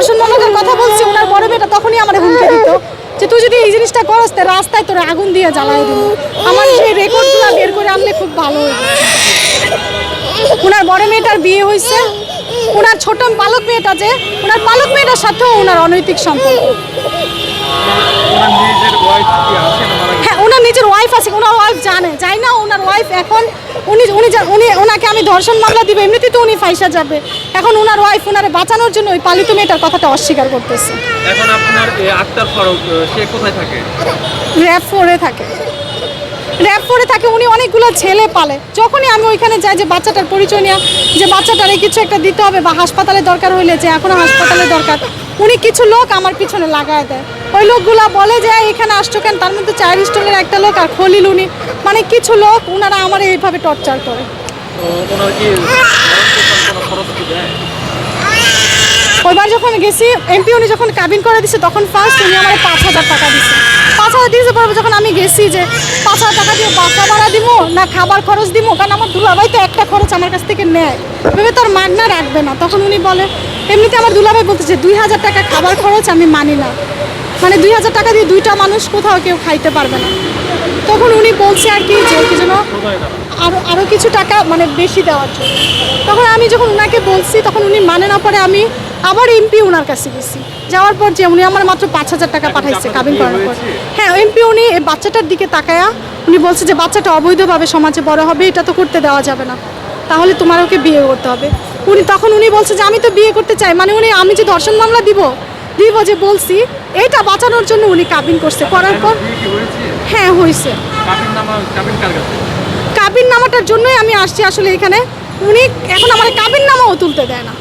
ধর্ষণ মামলার কথা বলছি ওনার বড় মেয়েটা তখনই আমার হুমকি দিত যে তুই যদি এই জিনিসটা করস তা রাস্তায় তোর আগুন দিয়ে জ্বালায় দিব। আমার সেই রেকর্ডগুলো বের করে আনলে খুব ভালো ওনার বড় মেয়েটার বিয়ে হয়েছে ওনার ছোট পালক মেয়েটা যে ওনার পালক মেয়েটার সাথেও ওনার অনৈতিক সম্পর্ক? হ্যাঁ ওনার নিজের ওয়াইফ আছে ওনার ওয়াইফ জানে যাই না ওনার ওয়াইফ এখন উনি উনি উনি ওনাকে আমি ধর্ষণ মামলা দিবে এমনিতেই তো উনি ফাইসা যাবে। এখন ওনার ওয়াইফ ওনারে বাঁচানোর জন্য ওই পালিত মেয়েটার কথাটা অস্বীকার করতেছে। এখন আপনার আক্তার ফারুক সে কোথায় থাকে? র্যাপ ফোরে থাকে। র্যাপ ফোরে থাকে উনি অনেকগুলো ছেলে পালে। যখনই আমি ওইখানে যাই যে বাচ্চাটার পরিচয় নেওয়া যে বাচ্চাটারে কিছু একটা দিতে হবে বা হাসপাতালে দরকার হইলে যে এখনও হাসপাতালে দরকার উনি কিছু লোক আমার পিছনে লাগায় দেয়। ওই লোকগুলা বলে যে এখানে আসছো কেন? তার মধ্যে চার স্টলের একটা লোক আর খলিল উনি। মানে কিছু লোক ওনারা আমার এইভাবে টর্চার করে তো ওনার কি ভরণ-পোষণ কোনো খরচ কি দেয় ওইবার যখন গেছি এমপি উনি যখন কাবিন করে দিছে, তখন ফার্স্ট উনি আমার পাঁচ হাজার টাকা দিছে। পাঁচ হাজার দিয়েছে পরে যখন আমি গেছি যে পাঁচ হাজার টাকা দিয়ে বাসা ভাড়া দিবো না খাবার খরচ দিবো কারণ আমার দুলাভাই তো একটা খরচ আমার কাছ থেকে নেয়। ভেবে তোর মাগনা রাখবে না। তখন উনি বলে, এমনিতে আমার দুলাভাই বলতেছে, দুই হাজার টাকা খাবার খরচ আমি মানি না। মানে দুই হাজার টাকা দিয়ে দুইটা মানুষ কোথাও কেউ খাইতে পারবে না। তখন উনি বলছে আর কি যে কি যেন আরও আরও কিছু টাকা মানে বেশি দেওয়ার জন্য। তখন আমি যখন ওনাকে বলছি তখন উনি মানে না পরে আমি আবার এমপি ওনার কাছে গেছি। যাওয়ার পর যে উনি আমার মাত্র পাঁচ হাজার টাকা পাঠাইছে কাবিন বিয়ে করানোর পর। হ্যাঁ এমপি উনি এই বাচ্চাটার দিকে তাকায়া উনি বলছে যে বাচ্চাটা অবৈধভাবে সমাজে বড় হবে এটা তো করতে দেওয়া যাবে না। তাহলে তোমার ওকে বিয়ে করতে হবে। উনি তখন উনি বলছে যে আমি তো বিয়ে করতে চাই। মানে উনি আমি যে ধর্ষণ মামলা দিব দিব যে বলছি এটা বাঁচানোর জন্য উনি কাবিন করছে করার পর কি হয়েছে হ্যাঁ হয়েছে। কাবিন নামাটার জন্যই আমি আসছি আসলে এখানে। উনি এখন আমার কাবিন নামাও তুলতে দেয় না।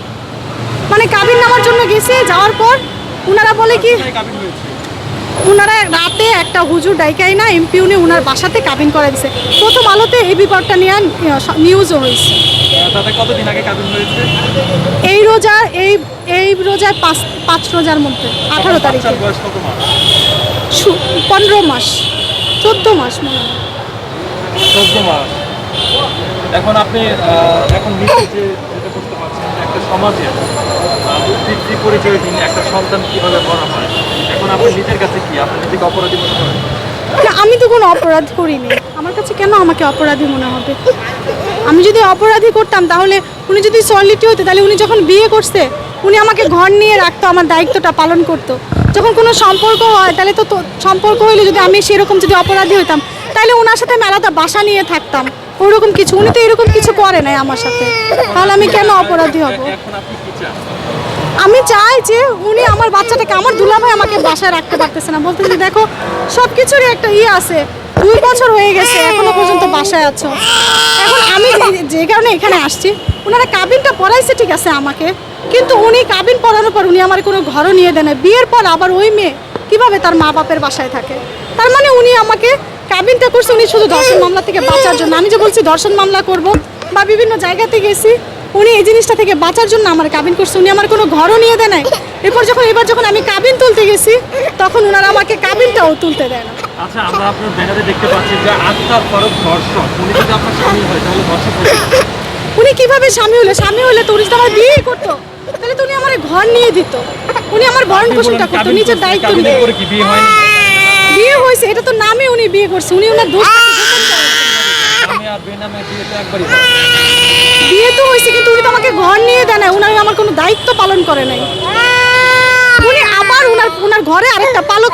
মানে কাবিন নামার জন্য গেছে যাওয়ার পর ওনারা বলে কি ওনারা রাতে একটা হুজুর ডাইকাই না এমপি উনি ওনার বাসাতে কাবিন করে দিছে। প্রথম আলোতে এই বিপদটা নিয়ে নিউজও হয়েছে। কতদিন আগে কাবিন হয়েছে? এই রোজার এই এই রোজার পাঁচ পাঁচ রোজার মধ্যে আঠারো তারিখে। পনেরো মাস। চোদ্দ মাস মনে হয়। চোদ্দ মাস। এখন আপনি এখন যে যেটা করতে পারছেন একটা সমাজে আহ, পিতৃ পরিচয়হীন একটা সন্তান কীভাবে বড় হয়? এখন আপনি নিজের কাছে কি? আপনি নিজেকে অপরাধী মনে করেন? আমি তো কোনো অপরাধ করিনি। আমার কাছে কেন আমাকে অপরাধী মনে হবে? আমি যদি অপরাধী করতাম তাহলে উনি যদি সলিটি হতো তাহলে উনি যখন বিয়ে করছে উনি আমাকে ঘর নিয়ে রাখতো আমার দায়িত্বটা পালন করতো। যখন কোনো সম্পর্ক হয় তাহলে তো তো- সম্পর্ক হইলে যদি আমি সেরকম যদি অপরাধী হইতাম তাহলে ওনার সাথে আমি আলাদা বাসা নিয়ে থাকতাম। ওরকম কিছু উনি তো এরকম কিছু করে নাই আমার সাথে। তাহলে আমি কেন অপরাধী হব এখন আপনি কি চান আমি চাই যে উনি আমার বাচ্চাটাকে, আমার দুলাভাই আমাকে বাসায় রাখতে পারতেছে না। বলতেছে দেখো সব কিছুরই একটা ইয়ে আছে। দুই বছর হয়ে গেছে, এখনও পর্যন্ত বাসায় আছো। এখন আমি যে- কারণে এখানে আসছি ওনারা কাবিনটা পড়াইছে ঠিক আছে আমাকে, কিন্তু উনি কাবিন পড়ানোর পর উনি আমার কোনো ঘরও নিয়ে দেন বিয়ের পর আবার ওই মেয়ে কীভাবে তার মা বাপের বাসায় থাকে? তার মানে উনি আমাকে কাবিনটা করছে, উনি শুধু ধর্ষণ মামলা থেকে বাঁচার জন্য। আমি যে বলছি ধর্ষণ মামলা করব, বা বিভিন্ন জায়গাতে গেছি উনি এই জিনিসটা থেকে বাঁচার জন্য আমার কাবিন করছে। উনি আমার কোনো ঘরও নিয়ে দেয় নাই। এরপর যখন এবার যখন আমি কাবিন তুলতে গেছি তখন ওনারা আমাকে কাবিনটাও তুলতে দেয় না। আচ্ছা আমরা আপনার ব্যানারে দেখতে পাচ্ছি যে আক্তার ফারুক ধর্ষক। উনি যদি আপনার স্বামী হয় তাহলে ধর্ষক হয়ে উনি কীভাবে স্বামী হলো? স্বামী হলে তো উনি যদি আমার বিয়ে করতো তাহলে তো উনি আমার ঘর নিয়ে দিত। উনি আমার ভরণ পোষণটা করতো নিজের দায়িত্ব কি বিয়ে হয়েছে এটা তো নামে উনি বিয়ে করছে। উনি ওনার দোষ বেনামে তো হয়েছে, কিন্তু উনি তো আমাকে ঘর নিয়ে দেয় না উনার আমার কোনো দায়িত্ব পালন করে নাই। উনি আবার উনার উনার ঘরে আরেকটা পালক